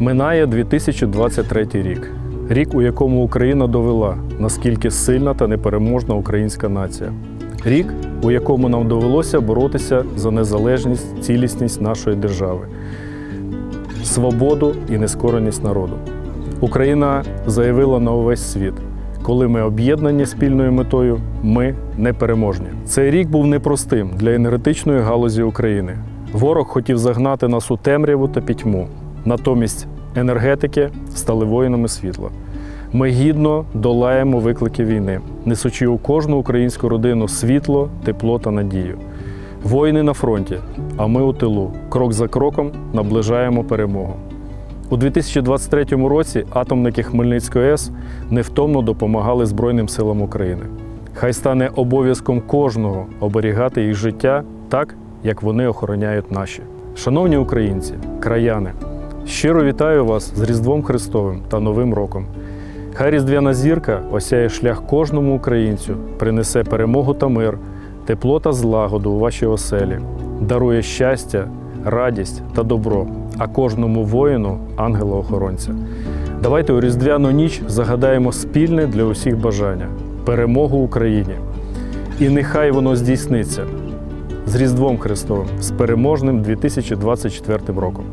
Минає 2023 рік. Рік, у якому Україна довела, наскільки сильна та непереможна українська нація. Рік, у якому нам довелося боротися за незалежність, цілісність нашої держави, свободу і нескореність народу. Україна заявила на увесь світ: коли ми об'єднані спільною метою, ми непереможні. Цей рік був непростим для енергетичної галузі України. Ворог хотів загнати нас у темряву та пітьму. Натомість енергетики стали воїнами світла. Ми гідно долаємо виклики війни, несучи у кожну українську родину світло, тепло та надію. Воїни на фронті, а ми у тилу. Крок за кроком наближаємо перемогу. У 2023 році атомники Хмельницької АЕС невтомно допомагали Збройним силам України. Хай стане обов'язком кожного оберігати їх життя так, як вони охороняють наші. Шановні українці, краяни, щиро вітаю вас з Різдвом Христовим та Новим роком. Хай Різдвяна зірка осяє шлях кожному українцю, принесе перемогу та мир, тепло та злагоду у вашій оселі, дарує щастя, радість та добро, а кожному воїну ангела-охоронця. Давайте у Різдвяну ніч загадаємо спільне для усіх бажання перемогу Україні. І нехай воно здійсниться з Різдвом Христовим, з переможним 2024 роком.